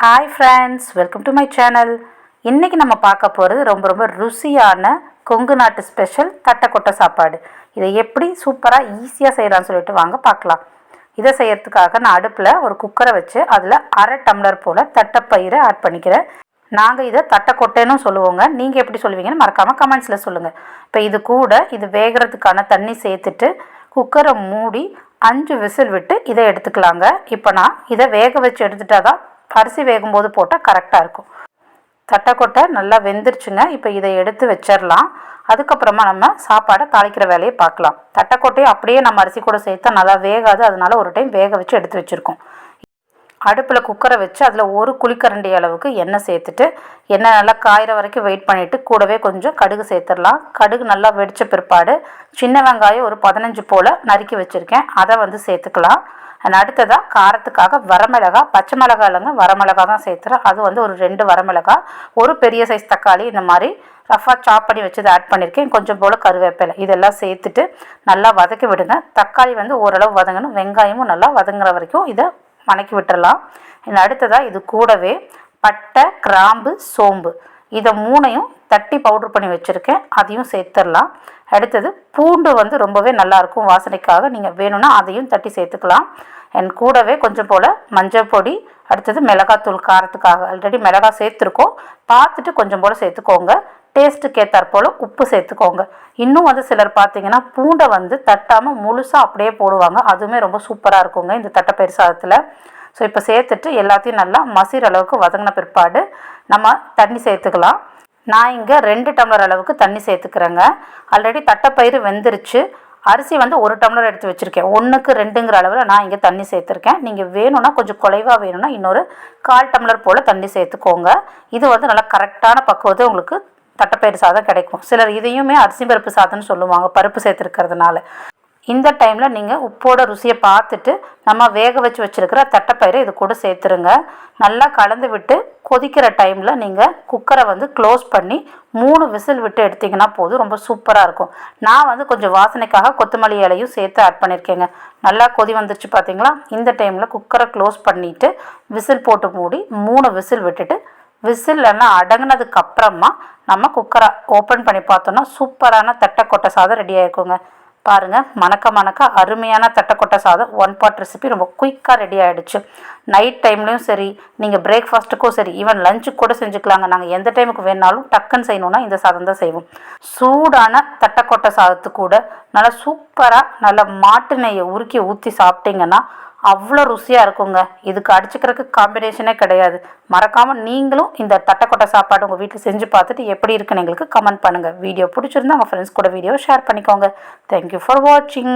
Hi friends welcome to my channel இன்றைக்கி நம்ம பார்க்க போகிறது ரொம்ப ரொம்ப ருசியான கொங்கு நாட்டு ஸ்பெஷல் தட்டைக்கொட்டை சாப்பாடு. இதை எப்படி சூப்பராக ஈஸியாக செய்யலாம்னு சொல்லிட்டு வாங்க பார்க்கலாம். இதை செய்யறதுக்காக நான் அடுப்பில் ஒரு குக்கரை வச்சு அதில் அரை டம்ளர் போல் தட்டைப்பயிரை ஆட் பண்ணிக்கிறேன். நாங்கள் இதை தட்டைக்கொட்டைன்னு சொல்லுவோங்க. நீங்கள் எப்படி சொல்லுவீங்கன்னு மறக்காமல் கமெண்ட்ஸில் சொல்லுங்கள் இப்போ இது கூட இது வேகிறதுக்கான தண்ணி சேர்த்துட்டு குக்கரை மூடி அஞ்சு விசில் விட்டு இதை எடுத்துக்கலாங்க. இப்போ நான் இதை வேக வச்சு எடுத்துட்டா தான் அரிசி வேகும்போது போட்டால் கரெக்டாக இருக்கும். தட்டைக்கொட்டை நல்லா வெந்துருச்சுங்க. இப்போ இதை எடுத்து வச்சிடலாம் அதுக்கப்புறமா நம்ம சாப்பாடை தாளிக்கிற வேலையை பார்க்கலாம். தட்டைக்கொட்டையை அப்படியே நம்ம அரிசி கூட சேர்த்தா நல்லா வேகாது. அதனால ஒரு டைம் வேக வச்சு எடுத்து வச்சுருக்கோம். அடுப்பில் குக்கரை வச்சு அதில் ஒரு குழிக்கரண்டி அளவுக்கு எண்ணெய் சேர்த்துட்டு எண்ணெய் நல்லா காயிற வரைக்கும் வெயிட் பண்ணிவிட்டு கூடவே கொஞ்சம் கடுகு சேர்த்துடலாம். கடுகு நல்லா வெடித்த பிற்பாடு சின்ன வெங்காயம் ஒரு பதினஞ்சு போல் நறுக்கி வச்சுருக்கேன். அதை வந்து சேர்த்துக்கலாம். அடுத்ததாக காரத்துக்காக வரமிளகா பச்சை மிளகா இல்லைங்க வரமிளகா தான் சேர்த்துறேன். அது வந்து ஒரு ரெண்டு வரமிளகா ஒரு பெரிய சைஸ் தக்காளி இந்த மாதிரி ரஃபாக சாப் பண்ணி வச்சது ஆட் பண்ணியிருக்கேன் கொஞ்சம் போல் கருவேப்பிலை இதெல்லாம் சேர்த்துட்டு நல்லா வதக்கி விடுங்க. தக்காளி வந்து ஓரளவு வதங்கணும். வெங்காயமும் நல்லா வதங்குற வரைக்கும் இதை வணக்கி விட்டுறலாம். அடுத்ததாக இது கூடவே பட்டை கிராம்பு சோம்பு. இதை மூணையும் தட்டி பவுட்ரு பண்ணி வச்சுருக்கேன். அதையும் சேர்த்துடலாம். அடுத்தது பூண்டு வந்து ரொம்பவே நல்லாயிருக்கும். வாசனைக்காக நீங்கள் வேணும்னா அதையும் தட்டி சேர்த்துக்கலாம். என் கூடவே கொஞ்சம் போல் மஞ்சள் பொடி அடுத்தது மிளகாத்தூள் காரத்துக்காக. ஆல்ரெடி மிளகா சேர்த்துருக்கோம். பார்த்துட்டு கொஞ்சம் போல் சேர்த்துக்கோங்க. டேஸ்ட்டுக்கு ஏற்றாற்போல் உப்பு சேர்த்துக்கோங்க. இன்னும் வந்து சிலர் பார்த்தீங்கன்னா பூண்டை வந்து தட்டாமல் முழுசாக அப்படியே போடுவாங்க. அதுவுமே ரொம்ப சூப்பராக இருக்குங்க இந்த தட்டைப்பயிர் சாதத்தில் ஸோ இப்போ சேர்த்துட்டு எல்லாத்தையும் நல்லா மசிற அளவுக்கு வதங்கின பிற்பாடு நம்ம தண்ணி சேர்த்துக்கலாம். நான் இங்கே ரெண்டு டம்ளர் அளவுக்கு தண்ணி சேர்த்துக்கிறேங்க. ஆல்ரெடி தட்டைப்பயிறு வெந்துருச்சு. அரிசி வந்து ஒரு டம்ளர் எடுத்து வச்சுருக்கேன். ஒன்றுக்கு ரெண்டுங்கிற அளவில் நான் இங்கே தண்ணி சேர்த்துருக்கேன். நீங்கள் வேணும்னா கொஞ்சம் குறைவாக வேணும்னா இன்னொரு கால் டம்ளர் போல் தண்ணி சேர்த்துக்கோங்க. இது வந்து நல்லா கரெக்டான பக்குவத்தை உங்களுக்கு தட்டைப்பயிறு சாதம் கிடைக்கும். சிலர் இதையுமே அரிசி பருப்பு சாதம்னு சொல்லுவாங்க பருப்பு சேர்த்துருக்கிறதுனால. இந்த டைமில் நீங்கள் உப்போட ருசியை பார்த்துட்டு நம்ம வேக வச்சு வச்சுருக்கிற தட்டைப்பயிரை இது கூட சேர்த்துருங்க. நல்லா கலந்து விட்டு கொதிக்கிற டைமில் நீங்கள் குக்கரை வந்து க்ளோஸ் பண்ணி மூணு விசில் விட்டு எடுத்திங்கன்னா போதும் ரொம்ப சூப்பராக இருக்கும். நான் வந்து கொஞ்சம் வாசனைக்காக கொத்தமல்லி இலையும் சேர்த்து ஆட் பண்ணியிருக்கேங்க நல்லா கொதி வந்துருச்சு பார்த்தீங்களா இந்த டைமில் குக்கரை க்ளோஸ் பண்ணிவிட்டு விசில் போட்டு மூடி மூணு விசில் விட்டுட்டு விசில் எல்லாம் அடங்கினதுக்கு அப்புறமா நம்ம குக்கரை ஓப்பன் பண்ணி பார்த்தோன்னா சூப்பரான தட்டைக்கொட்டை சாதம் ரெடி ஆகிருக்குங்க பாருங்கள் மணக்க மணக்க அருமையான தட்டைக்கொட்டை சாதம் ஒன் பாட் ரெசிபி ரொம்ப குயிக்காக ரெடி ஆகிடுச்சு நைட் டைம்லேயும் சரி நீங்கள் பிரேக்ஃபாஸ்ட்டுக்கும் சரி ஈவன் லஞ்சுக்கு கூட செஞ்சுக்கலாங்க. நாங்கள் எந்த டைமுக்கு வேணாலும் டக்குன்னு செய்யணுன்னா இந்த சாதம் தான் செய்வோம். சூடான தட்டைக்கொட்டை சாதத்து கூட நல்லா சூப்பராக நல்லா மாட்டு நெய்யை உருக்கி ஊற்றி சாப்பிட்டிங்கன்னா அவ்வளோ ருசியாக இருக்குங்க. இதுக்கு அடிச்சுக்கிறதுக்கு காம்பினேஷனே கிடையாது. மறக்காமல் நீங்களும் இந்த தட்டைக்கொட்டை சாப்பாடு உங்கள் வீட்டில் செஞ்சு பார்த்துட்டு எப்படி இருக்குன்னு எங்களுக்கு கமெண்ட் பண்ணுங்கள் வீடியோ பிடிச்சிருந்தா உங்கள் ஃப்ரெண்ட்ஸ் கூட வீடியோ ஷேர் பண்ணிக்கோங்க. தேங்க்யூ ஃபார் வாட்சிங்